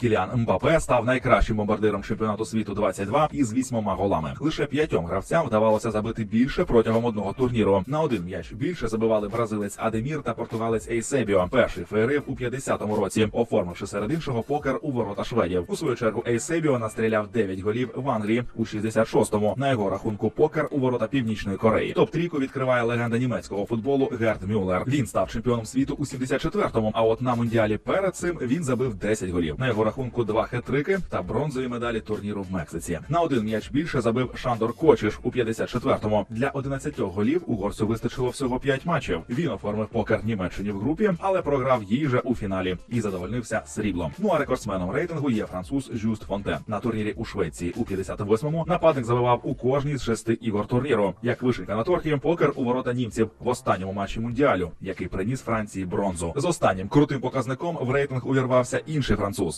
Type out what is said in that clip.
Кіліан Мбапе став найкращим бомбардиром чемпіонату світу 22 із вісьмома голами. Лише п'ятьом гравцям вдавалося забити більше протягом одного турніру. На один м'яч більше забивали бразилець Адемір та португалець Ейсебіо. Перший феєрив у 50-му році, оформивши серед іншого покер у ворота шведів. У свою чергу Ейсебіо настріляв 9 голів в Англії у 66-му. На його рахунку покер у ворота Північної Кореї. Топ трійку відкриває легенда німецького футболу Герт Мюллер. Він став чемпіоном світу у 74-му, А от на мундіалі перед цим він забив 10 голів. На його рахунку два хет-трики та бронзові медалі турніру в Мексиці. На один м'яч більше забив Шандор Кочиш у 54-му. Для 11 голів угорцю вистачило всього 5 матчів. Він оформив покер Німеччині в групі, але програв їй же у фіналі і задовольнився сріблом. Ну а рекордсменом рейтингу є француз Жюст Фонтен. На турнірі у Швеції у 58-му нападник забивав у кожній з шести ігор турніру. Як вишенька на торті, покер у ворота німців в останньому матчі мундіалю, який приніс Франції бронзу. З останнім крутим показником в рейтинг увірвався інший француз